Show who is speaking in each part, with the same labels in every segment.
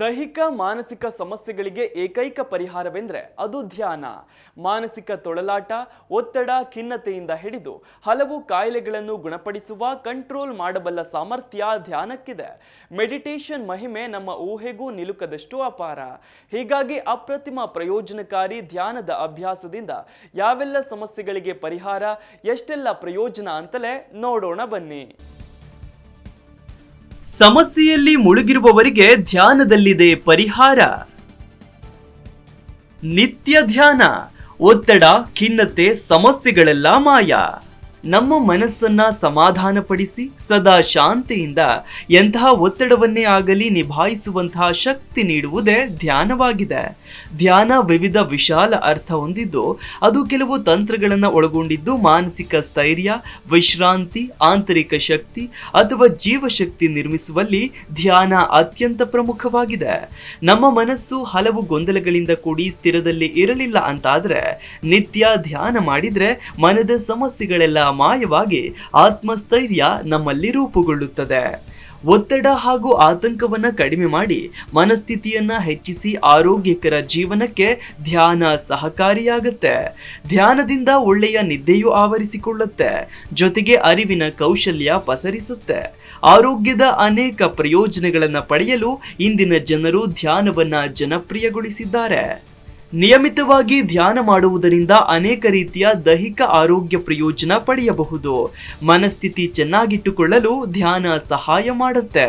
Speaker 1: ದೈಹಿಕ, ಮಾನಸಿಕ ಸಮಸ್ಯೆಗಳಿಗೆ ಏಕೈಕ ಪರಿಹಾರವೆಂದರೆ ಅದು ಧ್ಯಾನ. ಮಾನಸಿಕ ತೊಳಲಾಟ, ಒತ್ತಡ, ಖಿನ್ನತೆಯಿಂದ ಹಿಡಿದು ಹಲವು ಕಾಯಿಲೆಗಳನ್ನು ಗುಣಪಡಿಸುವ, ಕಂಟ್ರೋಲ್ ಮಾಡಬಲ್ಲ ಸಾಮರ್ಥ್ಯ ಧ್ಯಾನಕ್ಕಿದೆ. ಮೆಡಿಟೇಷನ್ ಮಹಿಮೆ ನಮ್ಮ ಊಹೆಗೂ ನಿಲುಕದಷ್ಟು ಅಪಾರ. ಹೀಗಾಗಿ ಅಪ್ರತಿಮ ಪ್ರಯೋಜನಕಾರಿ ಧ್ಯಾನದ ಅಭ್ಯಾಸದಿಂದ ಯಾವೆಲ್ಲ ಸಮಸ್ಯೆಗಳಿಗೆ ಪರಿಹಾರ, ಎಷ್ಟೆಲ್ಲ ಪ್ರಯೋಜನ ಅಂತಲೇ ನೋಡೋಣ ಬನ್ನಿ. ಸಮಸ್ಯೆಯಲ್ಲಿ ಮುಳುಗಿರುವವರಿಗೆ ಧ್ಯಾನದಲ್ಲಿದೆ ಪರಿಹಾರ. ನಿತ್ಯ ಧ್ಯಾನ ಒತ್ತಡ ಖಿನ್ನತೆ ಸಮಸ್ಯೆಗಳೆಲ್ಲ ಮಾಯ. ನಮ್ಮ ಮನಸ್ಸನ್ನ ಸಮಾಧಾನಪಡಿಸಿ, ಸದಾ ಶಾಂತಿಯಿಂದ ಎಂತಹ ಒತ್ತಡವನ್ನೇ ಆಗಲಿ ನಿಭಾಯಿಸುವಂತಹ ಶಕ್ತಿ ನೀಡುವುದೇ ಧ್ಯಾನವಾಗಿದೆ. ಧ್ಯಾನ ವಿವಿಧ ವಿಶಾಲ ಅರ್ಥ ಹೊಂದಿದ್ದು, ಅದು ಕೆಲವು ತಂತ್ರಗಳನ್ನು ಒಳಗೊಂಡಿದ್ದು ಮಾನಸಿಕ ಸ್ಥೈರ್ಯ, ವಿಶ್ರಾಂತಿ, ಆಂತರಿಕ ಶಕ್ತಿ ಅಥವಾ ಜೀವಶಕ್ತಿ ನಿರ್ಮಿಸುವಲ್ಲಿ ಧ್ಯಾನ ಅತ್ಯಂತ ಪ್ರಮುಖವಾಗಿದೆ. ನಮ್ಮ ಮನಸ್ಸು ಹಲವು ಗೊಂದಲಗಳಿಂದ ಕೂಡಿ ಸ್ಥಿರದಲ್ಲಿ ಇರಲಿಲ್ಲ ಅಂತಾದರೆ, ನಿತ್ಯ ಧ್ಯಾನ ಮಾಡಿದರೆ ಮನದ ಸಮಸ್ಯೆಗಳೆಲ್ಲ ಮಾಯವಾಗಿ ಆತ್ಮಸ್ಥೈರ್ಯ ನಮ್ಮಲ್ಲಿ ರೂಪುಗೊಳ್ಳುತ್ತದೆ. ಒತ್ತಡ ಹಾಗೂ ಆತಂಕವನ್ನು ಕಡಿಮೆ ಮಾಡಿ ಮನಸ್ಥಿತಿಯನ್ನು ಹೆಚ್ಚಿಸಿ ಆರೋಗ್ಯಕರ ಜೀವನಕ್ಕೆ ಧ್ಯಾನ ಸಹಕಾರಿಯಾಗುತ್ತೆ. ಧ್ಯಾನದಿಂದ ಒಳ್ಳೆಯ ನಿದ್ದೆಯೂ ಆವರಿಸಿಕೊಳ್ಳುತ್ತೆ. ಜೊತೆಗೆ ಅರಿವಿನ ಕೌಶಲ್ಯ ಪಸರಿಸುತ್ತೆ. ಆರೋಗ್ಯದ ಅನೇಕ ಪ್ರಯೋಜನಗಳನ್ನು ಪಡೆಯಲು ಇಂದಿನ ಜನರು ಧ್ಯಾನವನ್ನು ಜನಪ್ರಿಯಗೊಳಿಸಿದ್ದಾರೆ. ನಿಯಮಿತವಾಗಿ ಧ್ಯಾನ ಮಾಡುವುದರಿಂದ ಅನೇಕ ರೀತಿಯ ದೈಹಿಕ ಆರೋಗ್ಯ ಪ್ರಯೋಜನ ಪಡೆಯಬಹುದು. ಮನಸ್ಥಿತಿ ಚೆನ್ನಾಗಿಟ್ಟುಕೊಳ್ಳಲು ಧ್ಯಾನ ಸಹಾಯ ಮಾಡುತ್ತೆ.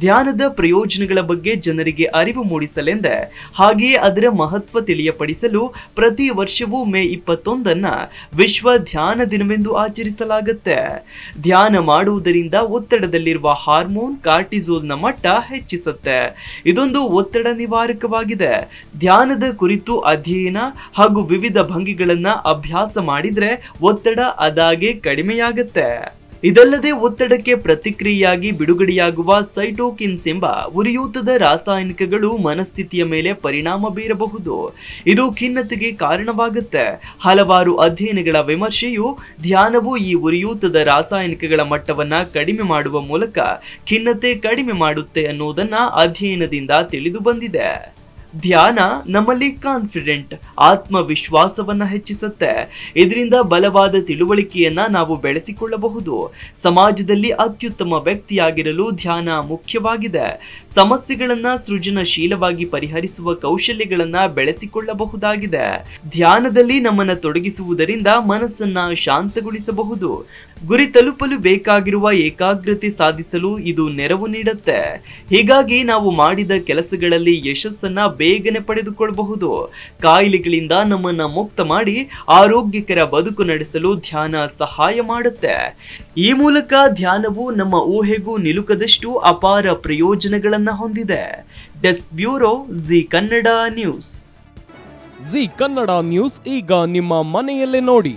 Speaker 1: ಧ್ಯಾನದ ಪ್ರಯೋಜನಗಳ ಬಗ್ಗೆ ಜನರಿಗೆ ಅರಿವು ಮೂಡಿಸಲೆಂದೆ. ಹಾಗೆಯೇ ಅದರ ಮಹತ್ವ ತಿಳಿಯಪಡಿಸಲು ಪ್ರತಿ ವರ್ಷವೂ ಮೇ ಇಪ್ಪತ್ತೊಂದನ್ನ ವಿಶ್ವ ಧ್ಯಾನ ದಿನವೆಂದು ಆಚರಿಸಲಾಗುತ್ತೆ. ಧ್ಯಾನ ಮಾಡುವುದರಿಂದ ಒತ್ತಡದಲ್ಲಿರುವ ಹಾರ್ಮೋನ್ ಕಾರ್ಟಿಸೋಲ್ನ ಮಟ್ಟ ಹೆಚ್ಚಿಸುತ್ತೆ. ಇದೊಂದು ಒತ್ತಡ ನಿವಾರಕವಾಗಿದೆ. ಧ್ಯಾನದ ಕುರಿತು ಅಧ್ಯಯನ ಹಾಗೂ ವಿವಿಧ ಭಂಗಿಗಳನ್ನ ಅಭ್ಯಾಸ ಮಾಡಿದ್ರೆ ಒತ್ತಡ ಅದಾಗೆ ಕಡಿಮೆಯಾಗುತ್ತೆ. ಇದಲ್ಲದೆ ಒತ್ತಡಕ್ಕೆ ಪ್ರತಿಕ್ರಿಯೆಯಾಗಿ ಬಿಡುಗಡೆಯಾಗುವ ಸೈಟೋಕಿನ್ಸ್ ಎಂಬ ಉರಿಯೂತದ ರಾಸಾಯನಿಕಗಳು ಮನಸ್ಥಿತಿಯ ಮೇಲೆ ಪರಿಣಾಮ ಬೀರಬಹುದು. ಇದು ಖಿನ್ನತೆಗೆ ಕಾರಣವಾಗುತ್ತೆ. ಹಲವಾರು ಅಧ್ಯಯನಗಳ ವಿಮರ್ಶೆಯು ಧ್ಯಾನವು ಈ ಉರಿಯೂತದ ರಾಸಾಯನಿಕಗಳ ಮಟ್ಟವನ್ನ ಕಡಿಮೆ ಮಾಡುವ ಮೂಲಕ ಖಿನ್ನತೆ ಕಡಿಮೆ ಮಾಡುತ್ತೆ ಅನ್ನೋದನ್ನ ಅಧ್ಯಯನದಿಂದ ತಿಳಿದು ಬಂದಿದೆ. ಧ್ಯಾನ ನಮ್ಮಲ್ಲಿ ಕಾನ್ಫಿಡೆಂಟ್ ಆತ್ಮವಿಶ್ವಾಸವನ್ನ ಹೆಚ್ಚಿಸುತ್ತೆ. ಇದರಿಂದ ಬಲವಾದ ತಿಳುವಳಿಕೆಯನ್ನ ನಾವು ಬೆಳೆಸಿಕೊಳ್ಳಬಹುದು. ಸಮಾಜದಲ್ಲಿ ಅತ್ಯುತ್ತಮ ವ್ಯಕ್ತಿಯಾಗಿರಲು ಧ್ಯಾನ ಮುಖ್ಯವಾಗಿದೆ. ಸಮಸ್ಯೆಗಳನ್ನ ಸೃಜನಶೀಲವಾಗಿ ಪರಿಹರಿಸುವ ಕೌಶಲ್ಯಗಳನ್ನ ಬೆಳೆಸಿಕೊಳ್ಳಬಹುದಾಗಿದೆ. ಧ್ಯಾನದಲ್ಲಿ ನಮ್ಮನ್ನ ತೊಡಗಿಸುವುದರಿಂದ ಮನಸ್ಸನ್ನ ಶಾಂತಗೊಳಿಸಬಹುದು. ಗುರಿ ತಲುಪಲು ಬೇಕಾಗಿರುವ ಏಕಾಗ್ರತೆ ಸಾಧಿಸಲು ಇದು ನೆರವು ನೀಡುತ್ತೆ. ಹೀಗಾಗಿ ನಾವು ಮಾಡಿದ ಕೆಲಸಗಳಲ್ಲಿ ಯಶಸ್ಸನ್ನ ಬೇಗನೆ ಪಡೆದುಕೊಳ್ಳಬಹುದು. ಕಾಯಿಲೆಗಳಿಂದ ನಮ್ಮನ್ನ ಮುಕ್ತ ಮಾಡಿ ಆರೋಗ್ಯಕರ ಬದುಕು ನಡೆಸಲು ಧ್ಯಾನ ಸಹಾಯ ಮಾಡುತ್ತೆ. ಈ ಮೂಲಕ ಧ್ಯಾನವು ನಮ್ಮ ಊಹೆಗೂ ನಿಲುಕದಷ್ಟು ಅಪಾರ ಪ್ರಯೋಜನಗಳನ್ನು ಹೊಂದಿದೆ. Desk bureau Zee Kannada news.
Speaker 2: Zee Kannada news ಈಗ ನಿಮ್ಮ ಮನೆಯಲ್ಲೇ ನೋಡಿ.